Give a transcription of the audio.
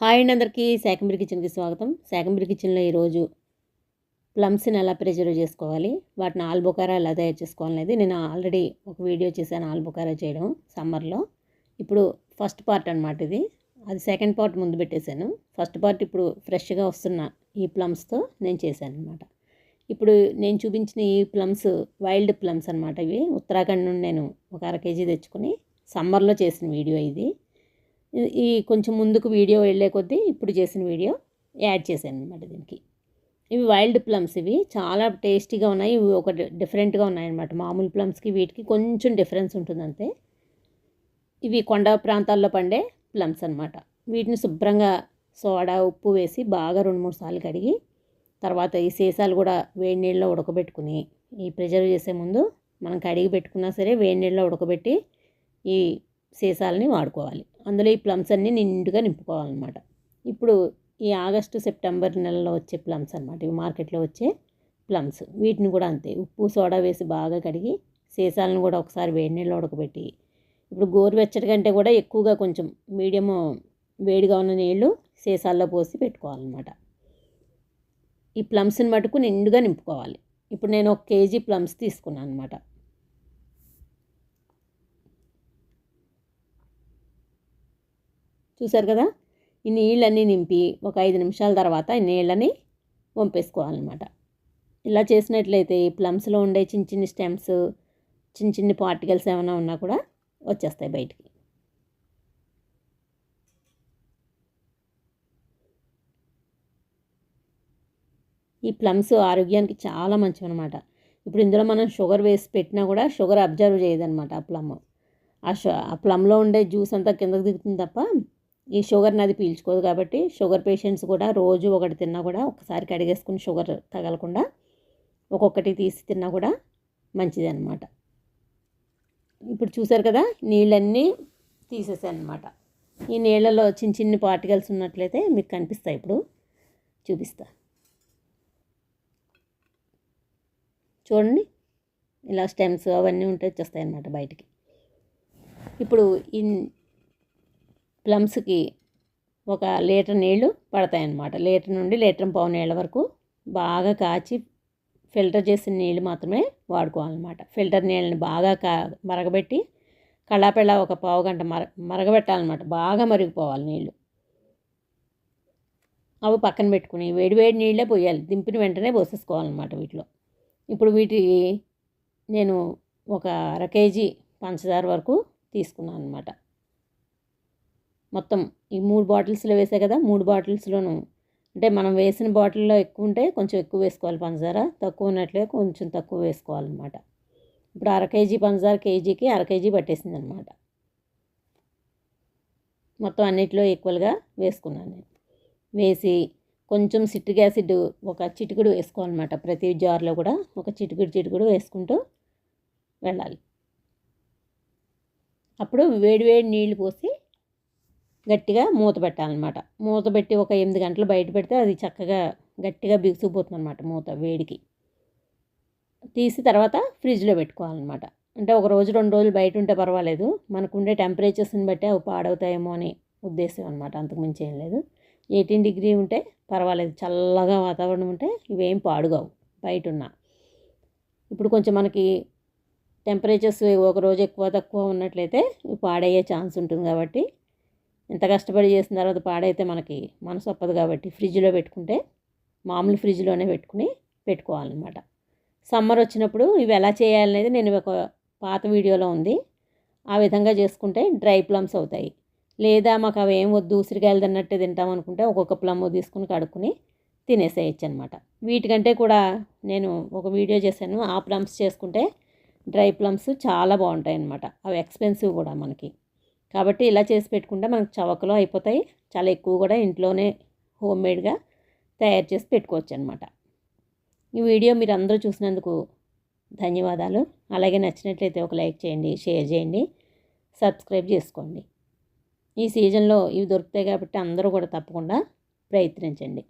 Hi అండి అందరికీ. శాకంబీర్ కిచెన్కి స్వాగతం. శాకంబీర్ కిచెన్లో ఈరోజు ప్లమ్స్ని ఎలా ప్రిజర్వ్ చేసుకోవాలి వాటిని ఆల్బొకారా ఎలా తయారు చేసుకోవాలనేది నేను ఆల్రెడీ ఒక వీడియో చేశాను ఆల్బొకారా చేయడం సమ్మర్లో. ఇప్పుడు ఫస్ట్ పార్ట్ అనమాట ఇది. అది సెకండ్ పార్ట్ ముందు పెట్టేశాను. ఫస్ట్ పార్ట్ ఇప్పుడు ఫ్రెష్గా వస్తున్న ఈ ప్లమ్స్తో నేను చేశాను అనమాట ఇప్పుడు నేను చూపించిన ఈ ప్లమ్స్ వైల్డ్ ప్లమ్స్ అనమాట ఇవి. ఉత్తరాఖండ్ నుండి నేను ఒక అర కేజీ తెచ్చుకొని సమ్మర్లో చేసిన వీడియో ఇది. ఈ- కొంచెం ముందుకు వీడియో వెళ్ళే కొద్దీ ఇప్పుడు చేసిన వీడియో యాడ్ చేశాను అనమాట దీనికి. ఇవి వైల్డ్ ప్లమ్స్ ఇవి. చాలా టేస్టీగా ఉన్నాయి. ఇవి ఒక డిఫరెంట్గా ఉన్నాయన్నమాట. మామూలు ప్లమ్స్కి వీటికి కొంచెం డిఫరెన్స్ ఉంటుంది అంతే ఇవి కొండ ప్రాంతాల్లో పండే ప్లమ్స్ అనమాట వీటిని శుభ్రంగా సోడా ఉప్పు వేసి బాగా రెండు మూడు సార్లు కడిగి తర్వాత ఈ సీసాలు కూడా వేడి నీళ్ళలో ఉడకబెట్టుకుని ఈ ప్రిజర్వ్ చేసే ముందు మనం కడిగి పెట్టుకున్నా సరే వేడి నీళ్ళలో ఉడకబెట్టి ఈ సీసాలని వాడుకోవాలి. అందులో ఈ ప్లమ్స్ అన్నీ నిండుగా నింపుకోవాలన్నమాట. ఇప్పుడు ఈ ఆగస్టు సెప్టెంబర్ నెలలో వచ్చే ప్లమ్స్ అనమాట ఇవి మార్కెట్లో వచ్చే ప్లమ్స్. వీటిని కూడా అంతే. ఉప్పు సోడా వేసి బాగా కడిగి సీసాలను కూడా ఒకసారి వేడి నీళ్ళు ఉడకబెట్టి. ఇప్పుడు గోరువెచ్చటి కంటే కూడా ఎక్కువగా కొంచెం మీడియం వేడిగా ఉన్న నీళ్ళు సీసాల్లో పోసి పెట్టుకోవాలన్నమాట. ఈ ప్లమ్స్ని మటుకు నిండుగా నింపుకోవాలి. ఇప్పుడు నేను ఒక కేజీ ప్లమ్స్ తీసుకున్నాను అనమాట చూసారు కదా? ఈ నీళ్ళన్నీ నింపి ఒక ఐదు నిమిషాల తర్వాత ఈ నీళ్ళని వంపేసుకోవాలన్నమాట. ఇలా చేసినట్లయితే ఈ ప్లమ్స్లో ఉండే చిన్న చిన్న స్టెమ్స్ చిన్న చిన్న పార్టికల్స్ ఏమైనా ఉన్నా కూడా వచ్చేస్తాయి బయటికి. ఈ ప్లమ్స్ ఆరోగ్యానికి చాలా మంచివన్నమాట. ఇప్పుడు ఇందులో మనం షుగర్ వేసి పెట్టినా కూడా షుగర్ అబ్జర్వ్ చేయదనమాట ఆ ప్లమ్. ఆ షు ఆ ప్లమ్లో ఉండే జ్యూస్ అంతా కిందకు దిగుతుంది తప్ప ఈ షుగర్ని అది పీల్చుకోదు కాబట్టి షుగర్ పేషెంట్స్ కూడా రోజు ఒకటి తిన్నా కూడా ఒకసారి కడిగేసుకుని షుగర్ తగలకుండా ఒక్కొక్కటి తీసి తిన్నా కూడా మంచిది అనమాట ఇప్పుడు చూసారు కదా నీళ్ళన్నీ తీసేసాను అనమాట ఈ నీళ్ళలో చిన్న చిన్న పార్టికల్స్ ఉన్నట్లయితే మీకు కనిపిస్తాయి ఇప్పుడు. చూపిస్తా. చూడండి ఇలా స్టెమ్స్ అవన్నీ ఉంటే వచ్చేస్తాయి అన్నమాట బయటికి. ఇప్పుడు ఈ ప్లమ్స్కి ఒక లీటర్ నీళ్ళు పడతాయన్నమాట. లీటర్ నుండి లీటర్ పావు నీళ్ళ వరకు బాగా కాచి ఫిల్టర్ చేసిన నీళ్ళు మాత్రమే వాడుకోవాలన్నమాట. ఫిల్టర్ నీళ్ళని బాగా కా మరగబెట్టి కళ్ళాపెళ్ళ ఒక పావు గంట మర మరగబెట్టాలన్నమాట. బాగా మరిగిపోవాలి నీళ్ళు. అవి పక్కన పెట్టుకుని వేడి వేడి నీళ్ళే పోయాలి. దింపిన వెంటనే పోసేసుకోవాలన్నమాట వీటిలో. ఇప్పుడు వీటి నేను ఒక అర కేజీ పంచదార వరకు తీసుకున్నాను అనమాట మొత్తం ఈ మూడు బాటిల్స్లో వేసా కదా మూడు బాటిల్స్లోను. అంటే మనం వేసిన బాటిల్లో ఎక్కువ ఉంటే కొంచెం ఎక్కువ వేసుకోవాలి పంచదార తక్కువ ఉన్నట్లే కొంచెం తక్కువ వేసుకోవాలన్నమాట. ఇప్పుడు అర కేజీ పంచదార కేజీకి అర కేజీ పట్టేసింది అనమాట మొత్తం అన్నిట్లో ఈక్వల్గా వేసుకున్నాను నేను. వేసి కొంచెం సిట్రిక్ యాసిడ్ ఒక చిటికుడు వేసుకోవాలన్నమాట. ప్రతి జార్లో కూడా ఒక చిటికుడు చిటికుడు వేసుకుంటూ వెళ్ళాలి. అప్పుడు వేడి వేడి నీళ్ళు పోసి గట్టిగా మూత పెట్టాలన్నమాట. మూత పెట్టి ఒక ఎనిమిది గంటలు బయట పెడితే అది చక్కగా గట్టిగా బిగుసుకుపోతుంది అనమాట మూత వేడికి. తీసి తర్వాత ఫ్రిడ్జ్లో పెట్టుకోవాలన్నమాట. అంటే ఒక రోజు రెండు రోజులు బయట ఉంటే పర్వాలేదు. మనకు ఉండే టెంపరేచర్స్ని బట్టి అవి పాడవుతాయేమో అని ఉద్దేశం అనమాట అంతకుమించి ఏం లేదు. ఎయిటీన్ డిగ్రీ ఉంటే పర్వాలేదు. చల్లగా వాతావరణం ఉంటే ఇవేం పాడుగావు బయట ఉన్నా ఇప్పుడు కొంచెం మనకి టెంపరేచర్స్ ఒక రోజు ఎక్కువ తక్కువ ఉన్నట్లయితే ఇవి పాడయ్యే ఛాన్స్ ఉంటుంది కాబట్టి ఇంత కష్టపడి చేసిన తర్వాత పాడైతే మనకి మనసు ఒప్పదు కాబట్టి ఫ్రిడ్జ్లో పెట్టుకుంటే మామూలు ఫ్రిడ్జ్లోనే పెట్టుకుని పెట్టుకోవాలన్నమాట. సమ్మర్ వచ్చినప్పుడు ఇవి ఎలా చేయాలనేది నేను ఒక పాత వీడియోలో ఉంది. ఆ విధంగా చేసుకుంటే డ్రై ప్లమ్స్ అవుతాయి. లేదా మాకు అవి ఏం వద్దు ఉసిరికాయలు తిన్నట్టే తింటాం అనుకుంటే ఒక్కొక్క ప్లమ్ తీసుకుని కడుక్కుని తినేసేయచ్చు అనమాట వీటికంటే కూడా నేను ఒక వీడియో చేశాను. ఆ ప్లమ్స్ చేసుకుంటే డ్రై ప్లమ్స్ చాలా బాగుంటాయి అన్నమాట అవి ఎక్స్పెన్సివ్ కూడా మనకి. కాబట్టి ఇలా చేసి పెట్టుకుంటే మనకు చవకలో అయిపోతాయి. చాలా ఎక్కువ కూడా ఇంట్లోనే హోమ్ మేడ్గా తయారు చేసి పెట్టుకోవచ్చు అనమాట ఈ వీడియో మీరు అందరూ చూసినందుకు ధన్యవాదాలు. అలాగే నచ్చినట్లయితే ఒక లైక్ చేయండి షేర్ చేయండి సబ్స్క్రైబ్ చేసుకోండి. ఈ సీజన్లో ఇవి దొరుకుతాయి కాబట్టి అందరూ కూడా తప్పకుండా ప్రయత్నించండి.